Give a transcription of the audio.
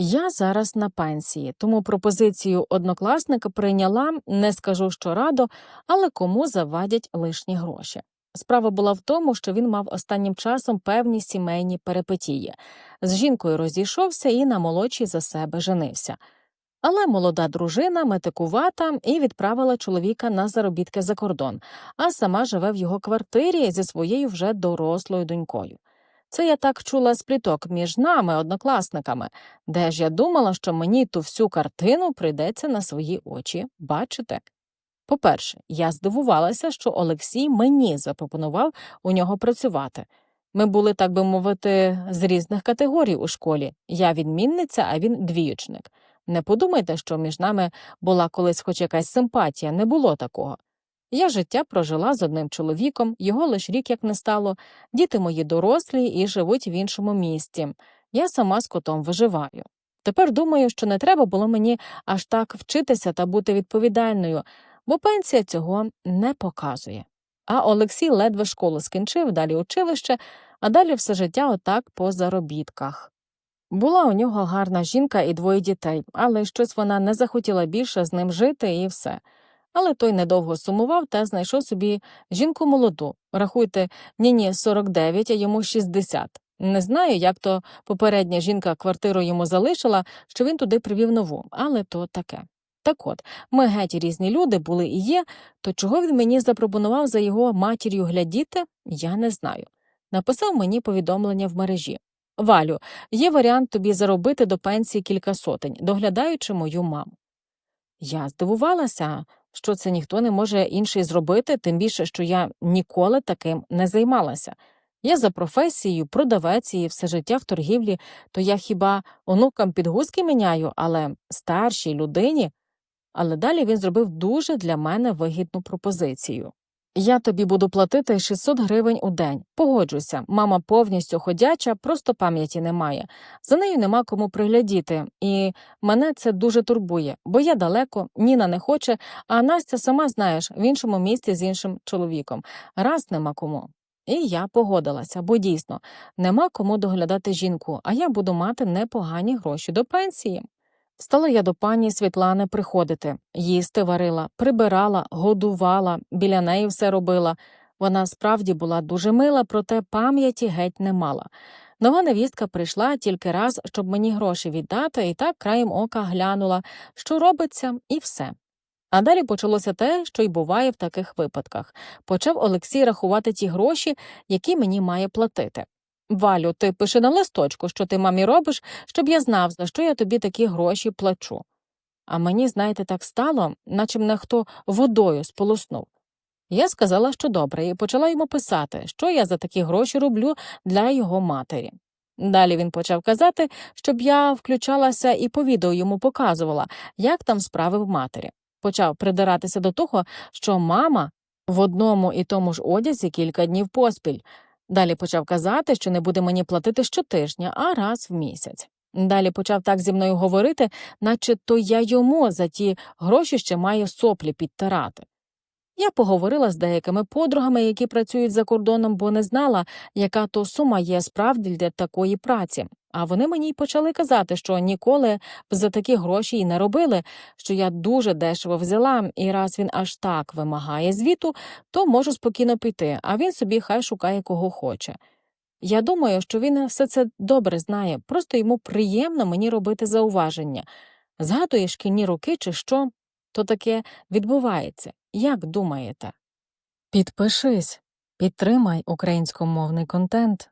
Я зараз на пенсії, тому пропозицію однокласника прийняла, не скажу, що радо, але кому завадять лишні гроші. Справа була в тому, що він мав останнім часом певні сімейні перипетії. З жінкою розійшовся і на молодшій за себе женився. Але молода дружина метикувата і відправила чоловіка на заробітки за кордон, а сама живе в його квартирі зі своєю вже дорослою донькою. Це я так чула з пліток між нами, однокласниками, де ж я думала, що мені ту всю картину прийдеться на свої очі бачити. По-перше, я здивувалася, що Олексій мені запропонував у нього працювати. Ми були, так би мовити, з різних категорій у школі. Я відмінниця, а він двіючник. Не подумайте, що між нами була колись хоч якась симпатія, не було такого. Я життя прожила з одним чоловіком, його лиш рік як не стало, діти мої дорослі і живуть в іншому місті. Я сама з котом виживаю. Тепер думаю, що не треба було мені аж так вчитися та бути відповідальною, бо пенсія цього не показує. А Олексій ледве школу скінчив, далі училище, а далі все життя отак по заробітках. Була у нього гарна жінка і двоє дітей, але щось вона не захотіла більше з ним жити і все. Але той недовго сумував та знайшов собі жінку молоду. Рахуйте, ні ні 49, а йому 60. Не знаю, як то попередня жінка квартиру йому залишила, що він туди привів нову, але то таке. Так от, ми геть різні люди були і є, то чого він мені запропонував за його матір'ю глядіти, я не знаю. Написав мені повідомлення в мережі. Валю, є варіант тобі заробити до пенсії кілька сотень, доглядаючи мою маму. Я здивувалася, що це ніхто не може інший зробити, тим більше, що я ніколи таким не займалася. Я за професією продавець і все життя в торгівлі, то я хіба онукам підгузки міняю, але старшій людині. Але далі він зробив дуже для мене вигідну пропозицію. Я тобі буду платити 600 гривень у день. Погоджуйся, мама повністю ходяча, просто пам'яті немає. За нею нема кому приглядіти, і мене це дуже турбує, бо я далеко, Ніна не хоче, а Настя, сама знаєш, в іншому місті з іншим чоловіком. Раз нема кому. І я погодилася, бо дійсно нема кому доглядати жінку, а я буду мати непогані гроші до пенсії. Стала я до пані Світлани приходити, їсти варила, прибирала, годувала, біля неї все робила. Вона справді була дуже мила, проте пам'яті геть не мала. Нова невістка прийшла тільки раз, щоб мені гроші віддати, і так краєм ока глянула, що робиться, і все. А далі почалося те, що й буває в таких випадках. Почав Олексій рахувати ті гроші, які мені має платити. Валю, ти пиши на листочку, що ти мамі робиш, щоб я знав, за що я тобі такі гроші плачу. А мені, знаєте, так стало, наче мене хто водою сполоснув. Я сказала, що добре, і почала йому писати, що я за такі гроші роблю для його матері. Далі він почав казати, щоб я включалася і по відео йому показувала, як там справи в матері. Почав придиратися до того, що мама в одному і тому ж одязі кілька днів поспіль. Далі почав казати, що не буде мені платити щотижня, а раз в місяць. Далі почав так зі мною говорити, наче то я йому за ті гроші ще маю соплі підтирати. Я поговорила з деякими подругами, які працюють за кордоном, бо не знала, яка то сума є справді для такої праці. А вони мені й почали казати, що ніколи б за такі гроші й не робили, що я дуже дешево взяла, і раз він аж так вимагає звіту, то можу спокійно піти, а він собі хай шукає кого хоче. Я думаю, що він все це добре знає, просто йому приємно мені робити зауваження. Згадує шкільні роки чи що, то таке відбувається. Як думаєте? Підпишись, підтримай українськомовний контент.